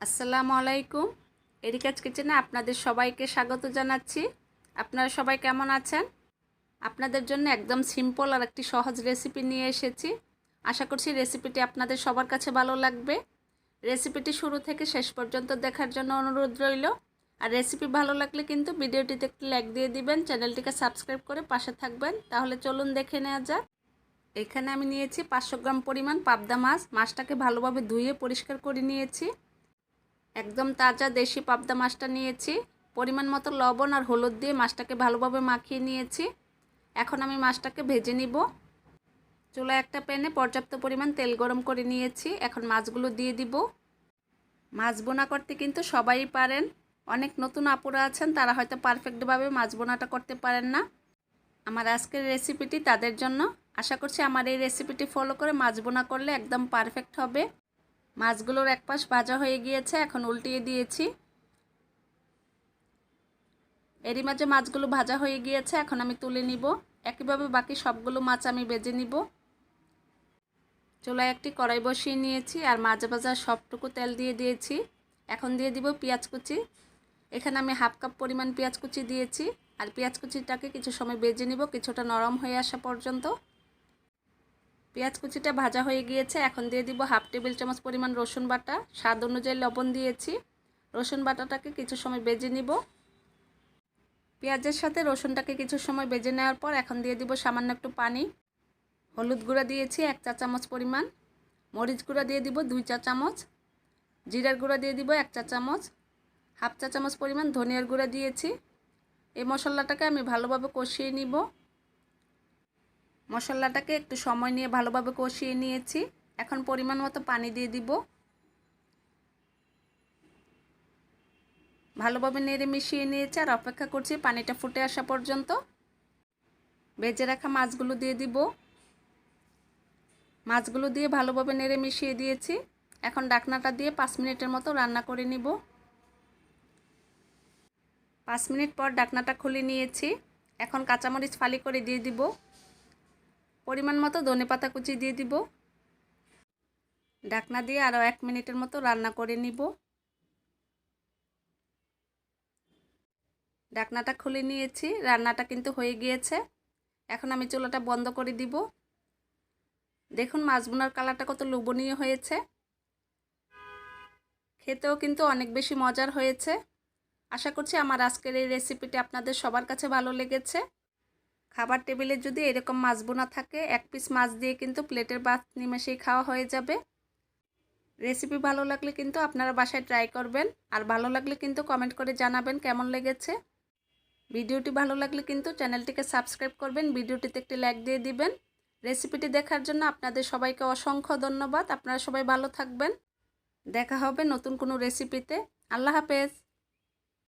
আসসালামু আলাইকুম। এরিকাজ কিচেনে আপনাদের সবাইকে স্বাগত জানাচ্ছি। আপনারা সবাই কেমন আছেন? আপনাদের জন্য একদম সিম্পল আর একটি সহজ রেসিপি নিয়ে এসেছি। আশা করছি রেসিপিটি আপনাদের সবার কাছে ভালো লাগবে। রেসিপিটি শুরু থেকে শেষ পর্যন্ত দেখার জন্য অনুরোধ রইল। আর রেসিপি ভালো লাগলে কিন্তু ভিডিওটিতে একটি লাইক দিয়ে দিবেন, চ্যানেলটিকে সাবস্ক্রাইব করে পাশে থাকবেন। তাহলে চলুন দেখে নেওয়া যাক। এখানে আমি নিয়েছি পাঁচশো গ্রাম পরিমাণ পাবদা মাছ। মাছটাকে ভালোভাবে ধুয়ে পরিষ্কার করে নিয়েছি। একদম তাজা দেশি পাবদা মাছটা নিয়েছি। পরিমাণ মতো লবণ আর হলুদ দিয়ে মাছটাকে ভালোভাবে মাখিয়ে নিয়েছি। এখন আমি মাছটাকে ভেজে নিব। চুলা একটা প্যানে পর্যাপ্ত পরিমাণ তেল গরম করে নিয়েছি। এখন মাছগুলো দিয়ে দিব। মাছ বোনা করতে কিন্তু সবাই পারেন। অনেক নতুন আপুরা আছেন, তারা হয়তো পারফেক্টভাবে মাছ বোনাটা করতে পারেন না। আমার আজকের রেসিপিটি তাদের জন্য। আশা করছি আমার এই রেসিপিটি ফলো করে মাছ বোনা করলে একদম পারফেক্ট হবে। মাছগুলোর এক পাশ ভাজা হয়ে গিয়েছে, এখন উল্টিয়ে দিয়েছি। এরই মাঝে মাছগুলো ভাজা হয়ে গিয়েছে, এখন আমি তুলে নিব। একইভাবে বাকি সবগুলো মাছ আমি বেজে নিব। চুলায় একটি কড়াই বসিয়ে নিয়েছি আর মাছ ভাজা সবটুকু তেল দিয়ে দিয়েছি। এখন দিয়ে দিব পেঁয়াজ কুচি। এখানে আমি হাফ কাপ পরিমাণ পেঁয়াজ কুচি দিয়েছি। আর পেঁয়াজ কুচিটাকে কিছু সময় বেজে নিব, কিছুটা নরম হয়ে আসা পর্যন্ত। পেঁয়াজ কুচিটা ভাজা হয়ে গিয়েছে, এখন দিয়ে দিব হাফ টেবিল চামচ পরিমাণ রসুন বাটা। স্বাদ অনুযায়ী লবণ দিয়েছি। রসুন বাটাটাকে কিছু সময় বেজে নিব। পেঁয়াজের সাথে রসুনটাকে কিছু সময় বেজে নেওয়ার পর এখন দিয়ে দিব সামান্য একটু পানি। হলুদ গুঁড়া দিয়েছি এক চা চামচ পরিমাণ। মরিচ গুঁড়া দিয়ে দিব দুই চা চামচ। জিরার গুঁড়া দিয়ে দিব এক চা চামচ। হাফ চা চামচ পরিমাণ ধনিয়ার গুঁড়া দিয়েছি। এই মশলাটাকে আমি ভালোভাবে কষিয়ে নিব। মশলাটাকে একটু সময় নিয়ে ভালোভাবে কষিয়ে নিয়েছি। এখন পরিমাণ মতো পানি দিয়ে দিব। ভালোভাবে নেড়ে মিশিয়ে নিয়েছি আর অপেক্ষা করছি পানিটা ফুটে আসা পর্যন্ত। বেজে রাখা মাছগুলো দিয়ে দিব। মাছগুলো দিয়ে ভালোভাবে নেড়ে মিশিয়ে দিয়েছি। এখন ডাকনাটা দিয়ে পাঁচ মিনিটের মতো রান্না করে নিব। পাঁচ মিনিট পর ডাকনাটা খুলে নিয়েছি। এখন কাঁচামরিচ ফালি করে দিয়ে দিব। পরিমাণ মতো ধনে পাতা কুচি দিয়ে দিব। ডাকনা দিয়ে আরও এক মিনিটের মতো রান্না করে নিব। ডাকনাটা খুলে নিয়েছি, রান্নাটা কিন্তু হয়ে গিয়েছে। এখন আমি চুলাটা বন্ধ করে দিব। দেখুন মাছ বোনার কালারটা কত লোভনীয় হয়েছে। খেতেও কিন্তু অনেক বেশি মজার হয়েছে। আশা করছি আমার আজকের এই রেসিপিটি আপনাদের সবার কাছে ভালো লেগেছে। খাবার টেবিলে যদি এরকম মাছ বোনা থাকে, এক পিস মাছ দিয়ে কিন্তু প্লেটের ভাত নিমেষেই খাওয়া হয়ে যাবে। রেসিপি ভালো লাগলে কিন্তু আপনারা বাসায় ট্রাই করবেন। আর ভালো লাগলে কিন্তু কমেন্ট করে জানাবেন কেমন লেগেছে। ভিডিওটি ভালো লাগলে কিন্তু চ্যানেলটিকে সাবস্ক্রাইব করবেন, ভিডিওটিতে একটি লাইক দিয়ে দিবেন। রেসিপিটি দেখার জন্য আপনাদের সবাইকে অসংখ্য ধন্যবাদ। আপনারা সবাই ভালো থাকবেন। দেখা হবে নতুন কোনো রেসিপিতে আল্লাহ হাফেজ।